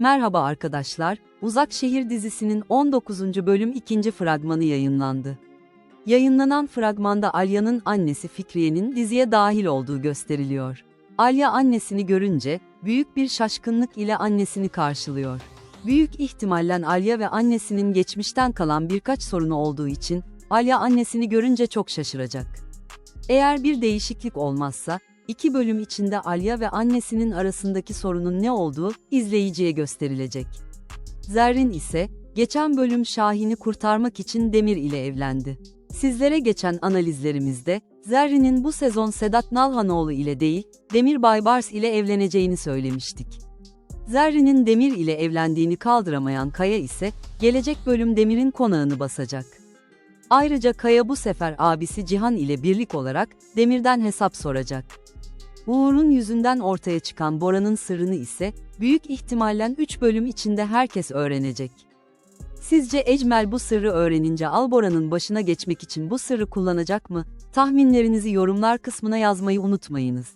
Merhaba arkadaşlar, Uzak Şehir dizisinin 19. bölüm 2. fragmanı yayınlandı. Yayınlanan fragmanda Alya'nın annesi Fikriye'nin diziye dahil olduğu gösteriliyor. Alya annesini görünce, büyük bir şaşkınlık ile annesini karşılıyor. Büyük ihtimalle Alya ve annesinin geçmişten kalan birkaç sorunu olduğu için, Alya annesini görünce çok şaşıracak. Eğer bir değişiklik olmazsa, iki bölüm içinde Alya ve annesinin arasındaki sorunun ne olduğu izleyiciye gösterilecek. Zerrin ise, geçen bölüm Şahin'i kurtarmak için Demir ile evlendi. Sizlere geçen analizlerimizde, Zerrin'in bu sezon Sedat Nalhanoğlu ile değil, Demir Baybars ile evleneceğini söylemiştik. Zerrin'in Demir ile evlendiğini kaldıramayan Kaya ise, gelecek bölüm Demir'in konağını basacak. Ayrıca Kaya bu sefer abisi Cihan ile birlik olarak Demir'den hesap soracak. Uğur'un yüzünden ortaya çıkan Bora'nın sırrını ise büyük ihtimalle 3 bölüm içinde herkes öğrenecek. Sizce Ecmel bu sırrı öğrenince Albora'nın başına geçmek için bu sırrı kullanacak mı? Tahminlerinizi yorumlar kısmına yazmayı unutmayınız.